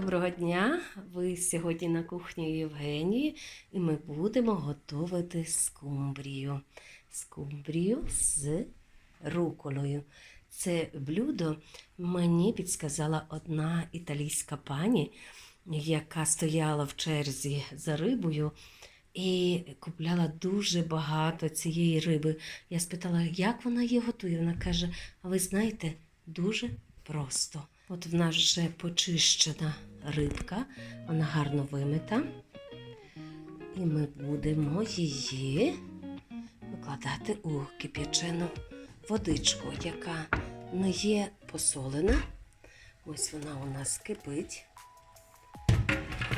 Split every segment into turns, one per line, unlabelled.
Доброго дня! Ви сьогодні на кухні Євгенії, і ми будемо готувати скумбрію. Скумбрію з руколою. Це блюдо мені підсказала одна італійська пані, яка стояла в черзі за рибою і купляла дуже багато цієї риби. Я спитала, як вона її готує. Вона каже: ви знаєте, дуже просто. От в нас вже почищена рибка, вона гарно вимита. І ми будемо її викладати у кип'ячену водичку, яка не є посолена. Ось вона у нас кипить.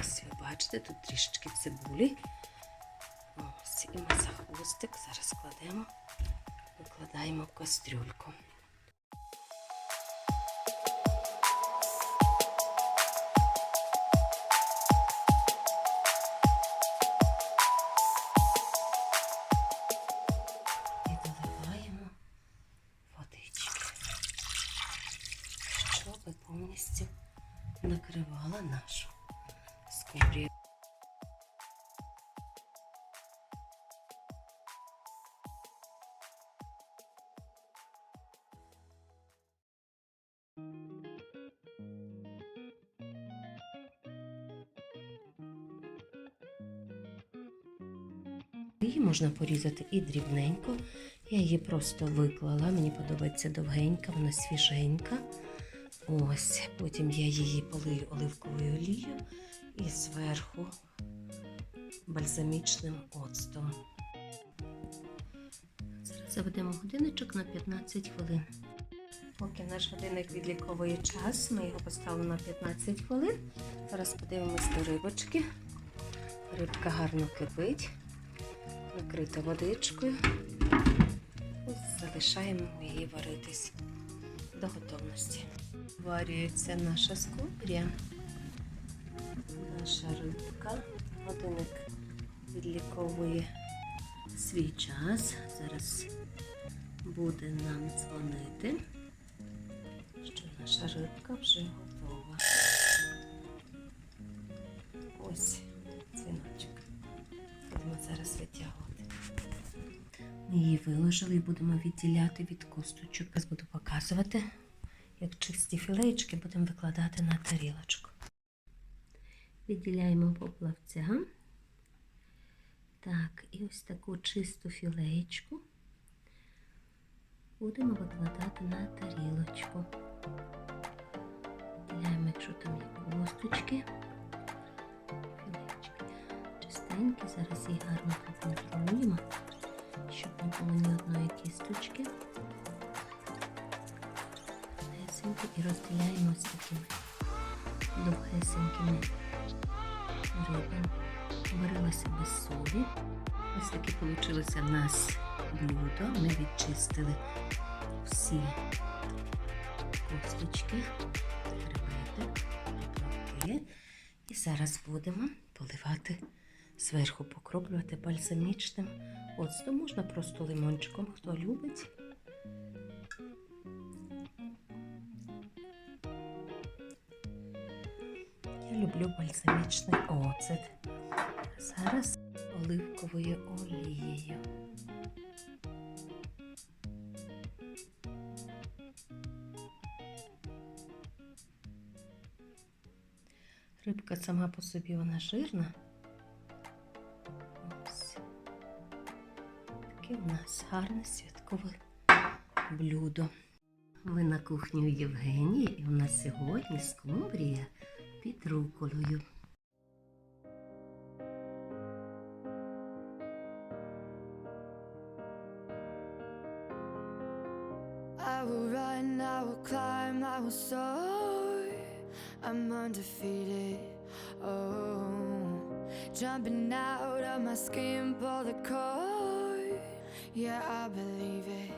Ось ви бачите, тут трішечки цибулі. Ось, і ми хвостик зараз кладемо, викладаємо в кастрюльку. Накривала нашу скумбрію. Її можна порізати і дрібненько. Я її просто виклала. Мені подобається довгенька, вона свіженька. Ось, потім я її полию оливковою олією і зверху бальзамічним оцтом. Зараз заведемо годиночок на 15 хвилин. Поки наш годинник відліковує час, ми його поставимо на 15 хвилин. Зараз подивимось до рибочки. Рибка гарно кипить накрита водичкою. Ось залишаємо її варитись до готовності. Варюється наша скумбрія, наша рибка. Годинник відліковує свій час. Зараз буде нам дзвонити, що наша рибка вже готова. Ось дзвіночок. Будемо зараз витягувати. Ми її виложили і будемо відділяти від косточок. Зараз буду показувати, як чисті філеєчки будемо викладати на тарілочку. Відділяємо поплавця. Так, і ось таку чисту філеєчку будемо викладати на тарілочку. Відділяємо, якщо там є косточки. Філеєчки чистенькі. Зараз її гарно проконтролюємо, щоб не було ні одної кісточки. Гесенькі і розділяємо ось такими довгесенькими рибами. Варилася без солі. Ось таке вийшло в нас блюдо. Ми відчистили всі косточки, хребети, поплавки. І зараз будемо поливати зверху, покроплювати бальзамічним оцтом. Можна просто лимончиком, хто любить. Люблю бальзамічний оцет. Зараз оливковою олією. Рибка сама по собі вона жирна. Таке в нас гарне святкове блюдо. Ви на кухні у Євгенії і у нас сьогодні скумбрія під руколою.
I will run, I will climb, I will soar. I'm undefeated. Oh, jumping out of my skin, pull the cord. Yeah, I believe it.